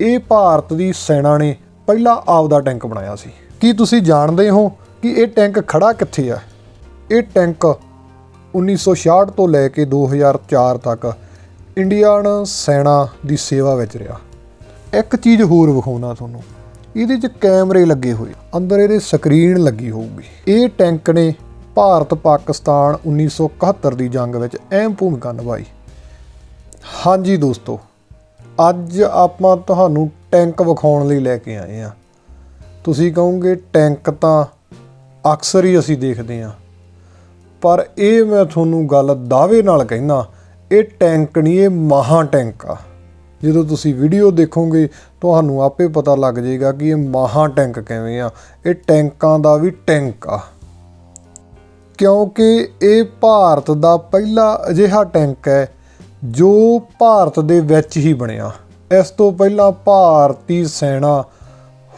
ਇਹ ਭਾਰਤ ਦੀ ਸੈਨਾ ਨੇ ਪਹਿਲਾ ਆਪਦਾ ਟੈਂਕ ਬਣਾਇਆ ਸੀ। ਕੀ ਤੁਸੀਂ ਜਾਣਦੇ ਹੋ ਕਿ ਇਹ ਟੈਂਕ ਖੜਾ ਕਿੱਥੇ ਆ? ਇਹ ਟੈਂਕ 1966 ਤੋਂ ਲੈ ਕੇ 2004 ਤੱਕ ਇੰਡੀਅਨ ਸੈਨਾ ਦੀ ਸੇਵਾ ਵਿੱਚ ਰਿਹਾ। ਇੱਕ ਚੀਜ਼ ਹੋਰ ਵਿਖਾਉਣਾ ਤੁਹਾਨੂੰ। ਇਹਦੇ 'ਚ ਕੈਮਰੇ ਲੱਗੇ ਹੋਏ। ਅੰਦਰ ਇਹਦੇ ਸਕਰੀਨ ਲੱਗੀ ਹੋਊਗੀ। ਇਹ ਟੈਂਕ ਨੇ ਭਾਰਤ ਪਾਕਿਸਤਾਨ 1971 ਦੀ ਜੰਗ ਵਿੱਚ ਅਹਿਮ ਭੂਮਿਕਾ ਨਿਭਾਈ। ਹਾਂਜੀ ਦੋਸਤੋ ਅੱਜ ਆਪਾਂ ਤੁਹਾਨੂੰ ਟੈਂਕ ਵਿਖਾਉਣ ਲਈ ਲੈ ਕੇ ਆਏ ਆ ਤੁਸੀਂ ਕਹੋਗੇ, ਟੈਂਕ ਤਾਂ ਅਕਸਰ ਹੀ ਅਸੀਂ ਦੇਖਦੇ ਆ ਪਰ ਇਹ ਮੈਂ ਤੁਹਾਨੂੰ ਗੱਲ ਦਾਅਵੇ ਨਾਲ ਕਹਿੰਦਾ, ਇਹ ਟੈਂਕ ਨਹੀਂ, ਇਹ ਮਹਾ ਟੈਂਕ ਆ। ਜਦੋਂ ਤੁਸੀਂ ਵੀਡੀਓ ਦੇਖੋਗੇ, ਤੁਹਾਨੂੰ ਆਪੇ ਪਤਾ ਲੱਗ ਜਾਏਗਾ ਕਿ ਇਹ ਮਹਾ ਟੈਂਕ ਕਿਵੇਂ ਆ। ਇਹ ਟੈਂਕਾਂ ਦਾ ਵੀ ਟੈਂਕ ਆ। ਕਿਉਂਕਿ ਇਹ ਭਾਰਤ ਦਾ ਪਹਿਲਾ ਅਜਿਹਾ ਟੈਂਕ ਹੈ ਜੋ ਭਾਰਤ ਦੇ ਵਿੱਚ ਹੀ ਬਣਿਆ। ਇਸ ਤੋਂ ਪਹਿਲਾਂ ਭਾਰਤੀ ਸੈਨਾ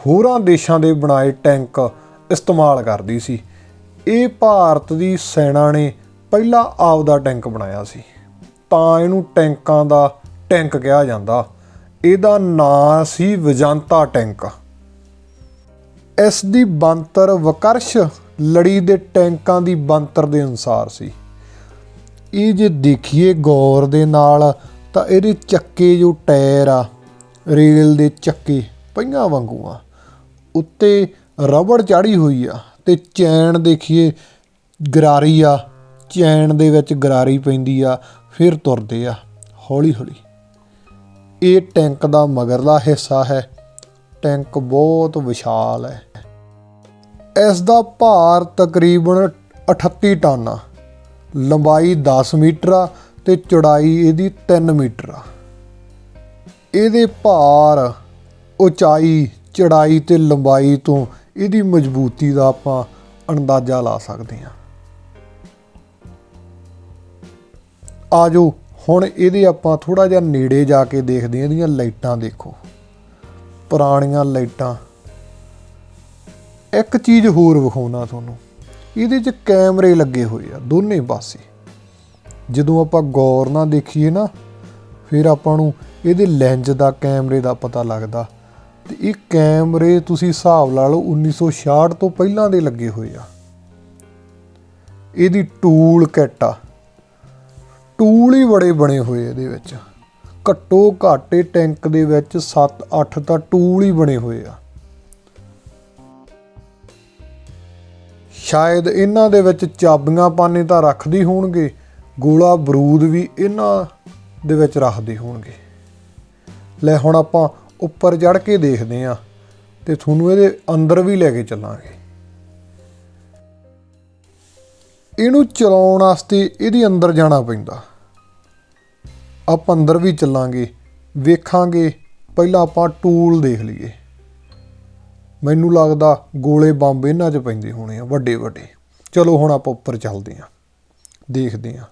ਹੋਰਾਂ ਦੇਸ਼ਾਂ ਦੇ ਬਣਾਏ ਟੈਂਕ ਇਸਤੇਮਾਲ ਕਰਦੀ ਸੀ। ਇਹ ਭਾਰਤ ਦੀ ਸੈਨਾ ਨੇ ਪਹਿਲਾ ਆਪਦਾ ਟੈਂਕ ਬਣਾਇਆ ਸੀ। ਤਾਂ ਇਹਨੂੰ ਟੈਂਕਾਂ ਦਾ ਟੈਂਕ ਕਿਹਾ ਜਾਂਦਾ। ਇਹਦਾ ਨਾਂ ਸੀ ਵਿਜੰਤਾ ਟੈਂਕ। ਇਸ ਦੀ ਬੰਤਰ ਵਕਰਸ਼ ਲੜੀ ਦੇ ਟੈਂਕਾਂ ਦੀ ਬੰਤਰ ਦੇ ਅਨੁਸਾਰ ਸੀ। ਇਹ ਜੇ ਦੇਖੀਏ ਗੌਰ ਦੇ ਨਾਲ, ਤਾਂ ਇਹਦੇ ਚੱਕੇ ਜੋ ਟਾਇਰ ਆ, ਰੇਲ ਦੇ ਚੱਕੇ ਪਈਆਂ ਵਾਂਗੂ ਆ ਉੱਤੇ ਰਬੜ ਚਾੜੀ ਹੋਈ ਆ, ਤੇ ਚੈਨ ਦੇਖੀਏ ਗਰਾਰੀ ਆ, ਚੈਨ ਦੇ ਵਿੱਚ ਗਰਾਰੀ ਪੈਂਦੀ ਆ, ਫਿਰ ਤੁਰਦੇ ਆ ਹੌਲੀ ਹੌਲੀ ਇਹ ਟੈਂਕ ਦਾ ਮਗਰਲਾ ਹਿੱਸਾ ਹੈ, ਟੈਂਕ ਬਹੁਤ ਵਿਸ਼ਾਲ ਹੈ। ਇਸ ਦਾ ਭਾਰ ਤਕਰੀਬਨ 38 ਟਨ ਆ। ਲੰਬਾਈ 10 ਮੀਟਰ ਆ ਤੇ ਚੌੜਾਈ ਇਹਦੀ 3 ਮੀਟਰ ਆ। ਇਹਦੇ ਭਾਰ, ਉਚਾਈ, ਚੜਾਈ ਤੇ ਲੰਬਾਈ ਤੋਂ ਇਹਦੀ ਮਜ਼ਬੂਤੀ ਦਾ ਆਪਾਂ ਅੰਦਾਜ਼ਾ ਲਾ ਸਕਦੇ ਹਾਂ। ਆਜੋ, ਹੁਣ ਇਹਦੇ ਆਪਾਂ ਥੋੜਾ ਜਿਹਾ ਨੇੜੇ ਜਾ ਕੇ ਦੇਖਦੇ ਹਾਂ, ਇਹਦੀਆਂ ਲਾਈਟਾਂ ਦੇਖੋ। ਪੁਰਾਣੀਆਂ ਲਾਈਟਾਂ। ਇੱਕ ਚੀਜ਼ ਹੋਰ ਵਿਖਾਉਣਾ ਤੁਹਾਨੂੰ। ਇਹਦੇ 'ਚ ਕੈਮਰੇ ਲੱਗੇ ਹੋਏ ਆ, ਦੋਨੇ ਪਾਸੇ। ਜਦੋਂ ਆਪਾਂ ਗੌਰ ਨਾਲ ਦੇਖੀਏ ਨਾ, ਫਿਰ ਆਪਾਂ ਨੂੰ ਇਹਦੇ ਲੈਂਜ ਦਾ ਕੈਮਰੇ ਦਾ ਪਤਾ ਲੱਗਦਾ। ਤੇ ਇਹ ਕੈਮਰੇ ਤੁਸੀਂ ਹਿਸਾਬ ਲਾ ਲਓ 1966 ਤੋਂ ਪਹਿਲਾਂ ਦੇ ਲੱਗੇ ਹੋਏ ਆ। ਇਹਦੀ ਟੂਲ ਕਿੱਟ ਆ। ਟੂਲ ਹੀ ਬੜੇ ਬਣੇ ਹੋਏ ਇਹਦੇ ਵਿੱਚ। ਘੱਟੋ ਘਾਟੇ ਟੈਂਕ ਦੇ ਵਿੱਚ 7-8 ਤਾਂ ਟੂਲ ਹੀ ਬਣੇ ਹੋਏ ਆ। ਸ਼ਾਇਦ ਇਹਨਾਂ ਦੇ ਵਿੱਚ ਚਾਬੀਆਂ ਪਾਣੇ ਤਾਂ ਰੱਖਦੇ ਹੋਣਗੇ, ਗੋਲਾ ਬਰੂਦ ਵੀ ਇਹਨਾਂ ਦੇ ਵਿੱਚ ਰੱਖਦੇ ਹੋਣਗੇ। ਲੈ ਹੁਣ ਆਪਾਂ ਉੱਪਰ ਚੜ ਕੇ ਦੇਖਦੇ ਆ ਤੇ ਤੁਹਾਨੂੰ ਇਹਦੇ ਅੰਦਰ ਵੀ ਲੈ ਕੇ ਚੱਲਾਂਗੇ। ਇਹਨੂੰ ਚਲਾਉਣ ਵਾਸਤੇ ਇਹਦੇ ਅੰਦਰ ਜਾਣਾ ਪੈਂਦਾ। ਆਪਾਂ ਅੰਦਰ ਵੀ ਚੱਲਾਂਗੇ, ਵੇਖਾਂਗੇ, ਪਹਿਲਾਂ ਆਪਾਂ ਟੂਲ ਦੇਖ ਲਈਏ। ਮੈਨੂੰ ਲੱਗਦਾ ਗੋਲੇ ਬੰਬ ਇਹਨਾਂ 'ਚ ਪੈਂਦੇ ਹੋਣੇ ਆ, ਵੱਡੇ ਵੱਡੇ। ਚਲੋ ਹੁਣ ਆਪਾਂ ਉੱਪਰ ਚੱਲਦੇ ਆ ਦੇਖਦੇ ਆ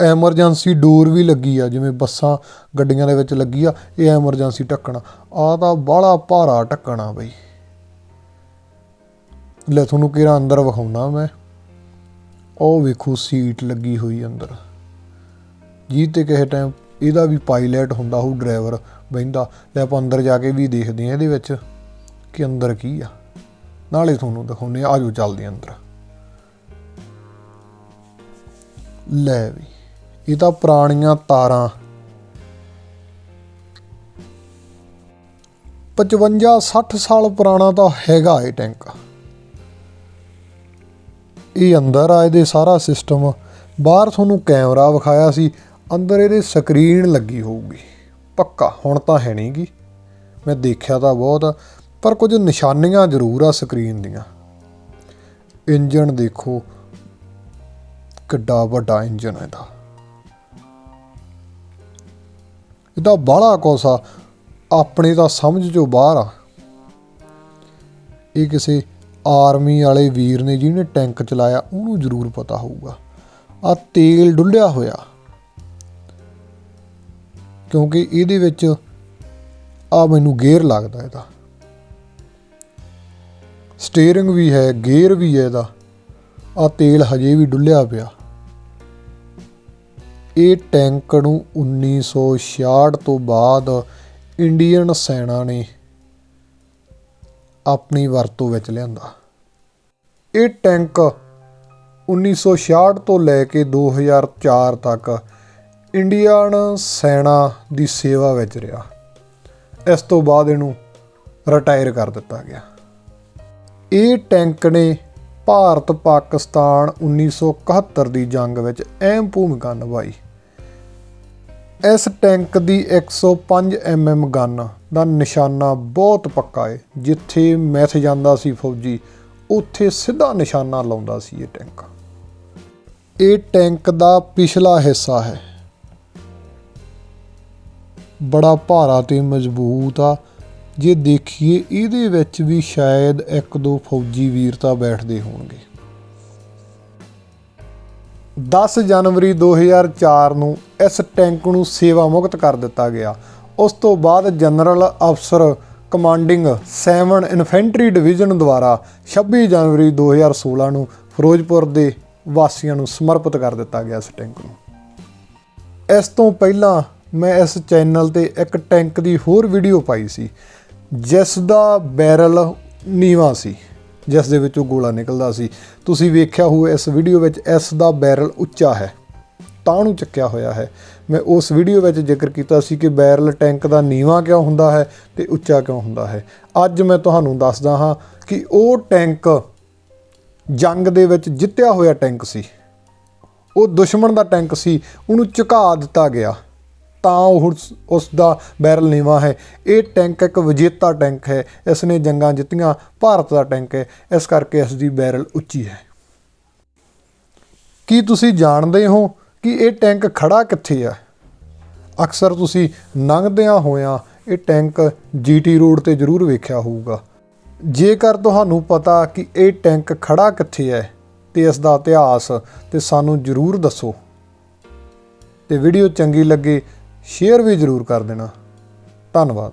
ਐਮਰਜੈਂਸੀ ਡੋਰ ਵੀ ਲੱਗੀ ਆ, ਜਿਵੇਂ ਬੱਸਾਂ, ਗੱਡੀਆਂ ਦੇ ਵਿੱਚ ਲੱਗੀ ਆ, ਇਹ ਐਮਰਜੈਂਸੀ ਢੱਕਣਾ। ਆ ਤਾਂ ਬਾਹਲਾ ਭਾਰਾ ਢੱਕਣਾ ਬਈ। ਲੈ ਤੁਹਾਨੂੰ ਕਿਹੜਾ ਅੰਦਰ ਵਿਖਾਉਣਾ ਮੈਂ। ਉਹ ਵੇਖੋ, ਸੀਟ ਲੱਗੀ ਹੋਈ ਅੰਦਰ। ਜੀ ਤੇ ਕਿਸੇ ਟਾਈਮ ਇਹਦਾ ਵੀ ਪਾਇਲਟ ਹੁੰਦਾ ਹੋਊ ਡਰਾਈਵਰ ਬਹਿੰਦਾ। ਲੈ ਆਪਾਂ ਅੰਦਰ ਜਾ ਕੇ ਵੀ ਦੇਖਦੇ ਆ ਇਹਦੇ ਵਿੱਚ। ਕਿ ਅੰਦਰ ਕੀ ਆ? ਨਾਲੇ ਤੁਹਾਨੂੰ ਦਿਖਾਉਨੇ ਆਜੋ ਚੱਲਦੇ ਅੰਦਰ। ਲੈ ਵੀ, ਇਹ ਤਾਂ ਪੁਰਾਣੀਆਂ ਤਾਰਾਂ। 55 60 ਸਾਲ ਪੁਰਾਣਾ ਤਾਂ ਹੈਗਾ ਇਹ ਟੈਂਕ। ਇਹ ਅੰਦਰ ਆ, ਇਹਦੇ ਸਾਰਾ ਸਿਸਟਮ ਬਾਹਰ ਤੁਹਾਨੂੰ ਕੈਮਰਾ ਵਿਖਾਇਆ ਸੀ। ਅੰਦਰ ਇਹਦੇ ਸਕਰੀਨ ਲੱਗੀ ਹੋਊਗੀ। ਪੱਕਾ, ਹੁਣ ਤਾਂ ਹੈ ਨਹੀਂਗੀ ਮੈਂ ਦੇਖਿਆ ਤਾਂ ਬਹੁਤ। ਪਰ ਕੁਝ ਨਿਸ਼ਾਨੀਆਂ ਜ਼ਰੂਰ ਆ ਸਕਰੀਨ ਦੀਆਂ। ਇੰਜਨ ਦੇਖੋ, ਕਿੱਡਾ ਵੱਡਾ ਇੰਜਨ ਹੈ ਇਹਦਾ। ਇਹਦਾ ਬਾਹਲਾ ਕੋਸਾ ਆਪਣੇ ਤਾਂ ਸਮਝ ਚੋਂ ਬਾਹਰ ਆ। ਇਹ ਕਿਸੇ ਆਰਮੀ ਵਾਲੇ ਵੀਰ ਨੇ ਜਿਹਨੇ ਟੈਂਕ ਚਲਾਇਆ, ਉਹਨੂੰ ਜ਼ਰੂਰ ਪਤਾ ਹੋਊਗਾ। ਆ ਤੇਲ ਡੁੱਲਿਆ ਹੋਇਆ। ਕਿਉਂਕਿ ਇਹਦੇ ਵਿੱਚ ਆ ਮੈਨੂੰ ਗੇਅਰ ਲੱਗਦਾ ਇਹਦਾ। ਸਟੀਅਰਿੰਗ ਵੀ ਹੈ, ਗੇਅਰ ਵੀ ਹੈ ਇਹਦਾ। ਆ ਤੇਲ ਹਜੇ ਵੀ ਡੁੱਲਿਆ ਪਿਆ। ਇਹ ਟੈਂਕ ਨੂੰ 1966 ਤੋਂ ਬਾਅਦ ਇੰਡੀਅਨ ਸੈਨਾ ਨੇ ਆਪਣੀ ਵਰਤੋਂ ਵਿੱਚ ਲਿਆਂਦਾ। ਇਹ ਟੈਂਕ 1966 ਤੋਂ ਲੈ ਕੇ 2004 ਤੱਕ ਇੰਡੀਅਨ ਸੈਨਾ ਦੀ ਸੇਵਾ ਵਿੱਚ ਰਿਹਾ। ਇਸ ਤੋਂ ਬਾਅਦ ਇਹਨੂੰ ਰਿਟਾਇਰ ਕਰ ਦਿੱਤਾ ਗਿਆ। ਇਹ ਟੈਂਕ ਨੇ ਭਾਰਤ ਪਾਕਿਸਤਾਨ 1971 ਦੀ ਜੰਗ ਵਿੱਚ ਅਹਿਮ ਭੂਮਿਕਾ ਨਿਭਾਈ। ਇਸ ਟੈਂਕ ਦੀ 105 mm ਗਨ ਦਾ ਨਿਸ਼ਾਨਾ ਬਹੁਤ ਪੱਕਾ ਹੈ ਜਿੱਥੇ ਮੈਥ ਜਾਂਦਾ ਸੀ ਫੌਜੀ, ਉੱਥੇ ਸਿੱਧਾ ਨਿਸ਼ਾਨਾ ਲਾਉਂਦਾ ਸੀ ਇਹ ਟੈਂਕ। ਇਹ ਟੈਂਕ ਦਾ ਪਿਛਲਾ ਹਿੱਸਾ ਹੈ। ਬੜਾ ਭਾਰਾ ਤੇ ਮਜ਼ਬੂਤ ਆ ਜੇ ਦੇਖੀਏ, ਇਹਦੇ ਵਿੱਚ ਵੀ ਸ਼ਾਇਦ ਇੱਕ ਦੋ ਫੌਜੀ ਵੀਰ ਤਾਂ ਬੈਠਦੇ ਹੋਣਗੇ। 10 ਜਨਵਰੀ 2004 ਨੂੰ ਇਸ ਟੈਂਕ ਨੂੰ ਸੇਵਾ ਮੁਕਤ ਕਰ ਦਿੱਤਾ ਗਿਆ। ਉਸ ਤੋਂ ਬਾਅਦ ਜਨਰਲ ਅਫਸਰ ਕਮਾਂਡਿੰਗ 7 ਇਨਫੈਂਟਰੀ ਡਿਵੀਜ਼ਨ ਦੁਆਰਾ 26 ਜਨਵਰੀ 2016 ਨੂੰ ਫਿਰੋਜ਼ਪੁਰ ਦੇ ਵਾਸੀਆਂ ਨੂੰ ਸਮਰਪਿਤ ਕਰ ਦਿੱਤਾ ਗਿਆ ਇਸ ਟੈਂਕ ਨੂੰ। ਇਸ ਤੋਂ ਪਹਿਲਾਂ ਮੈਂ ਇਸ ਚੈਨਲ ਤੇ ਇੱਕ ਟੈਂਕ ਦੀ ਹੋਰ ਵੀਡੀਓ ਪਾਈ ਸੀ। ਜਿਸ ਦਾ ਬੈਰਲ ਨੀਵਾ ਸੀ, ਜਿਸ ਦੇ ਵਿੱਚੋਂ ਗੋਲਾ ਨਿਕਲਦਾ ਸੀ। ਤੁਸੀਂ ਵੇਖਿਆ ਹੋਊ, ਇਸ ਵੀਡੀਓ ਵਿੱਚ ਇਸ ਦਾ ਬੈਰਲ ਉੱਚਾ ਹੈ ਤਾਂ ਨੂੰ ਚੱਕਿਆ ਹੋਇਆ ਹੈ। ਮੈਂ ਉਸ ਵੀਡੀਓ ਵਿੱਚ ਜ਼ਿਕਰ ਕੀਤਾ ਸੀ ਕਿ ਬੈਰਲ ਟੈਂਕ ਦਾ ਨੀਵਾ ਕਿਉਂ ਹੁੰਦਾ ਹੈ ਤੇ ਉੱਚਾ ਕਿਉਂ ਹੁੰਦਾ ਹੈ। ਅੱਜ ਮੈਂ ਤੁਹਾਨੂੰ ਦੱਸਦਾ ਹਾਂ ਕਿ ਉਹ ਟੈਂਕ ਜੰਗ ਦੇ ਵਿੱਚ ਜਿੱਤਿਆ ਹੋਇਆ ਟੈਂਕ ਸੀ। ਉਹ ਦੁਸ਼ਮਣ ਦਾ ਟੈਂਕ ਸੀ, ਉਹਨੂੰ ਝੁਕਾ ਦਿੱਤਾ ਗਿਆ। ਤਾਂ ਉਹ ਉਸ- ਦਾ ਬੈਰਲ ਨੀਵਾ ਹੈ। ਇਹ ਟੈਂਕ ਇੱਕ ਵਿਜੇਤਾ ਟੈਂਕ ਹੈ। ਇਸ ਨੇ ਜੰਗਾਂ ਜਿੱਤੀਆਂ। ਭਾਰਤ ਦਾ ਟੈਂਕ ਹੈ। ਇਸ ਕਰਕੇ ਇਸ ਦੀ ਬੈਰਲ ਉੱਚੀ ਹੈ। ਕੀ ਤੁਸੀਂ ਜਾਣਦੇ ਹੋ ਕਿ ਇਹ ਟੈਂਕ ਖੜਾ ਕਿੱਥੇ ਹੈ ਅਕਸਰ ਤੁਸੀਂ ਲੰਘਦਿਆਂ ਹੋਇਆਂ ਇਹ ਟੈਂਕ ਜੀਟੀ ਰੋਡ ਤੇ ਜ਼ਰੂਰ ਵੇਖਿਆ ਹੋਊਗਾ। ਜੇਕਰ ਤੁਹਾਨੂੰ ਪਤਾ ਕਿ ਇਹ ਟੈਂਕ ਖੜਾ ਕਿੱਥੇ ਹੈ ਤੇ ਇਸ ਦਾ ਇਤਿਹਾਸ ਤੇ ਸਾਨੂੰ ਜ਼ਰੂਰ ਦੱਸੋ। ਤੇ ਵੀਡੀਓ ਚੰਗੀ ਲੱਗੇ ਸ਼ੇਅਰ ਵੀ ਜ਼ਰੂਰ ਕਰ ਦੇਣਾ। ਧੰਨਵਾਦ।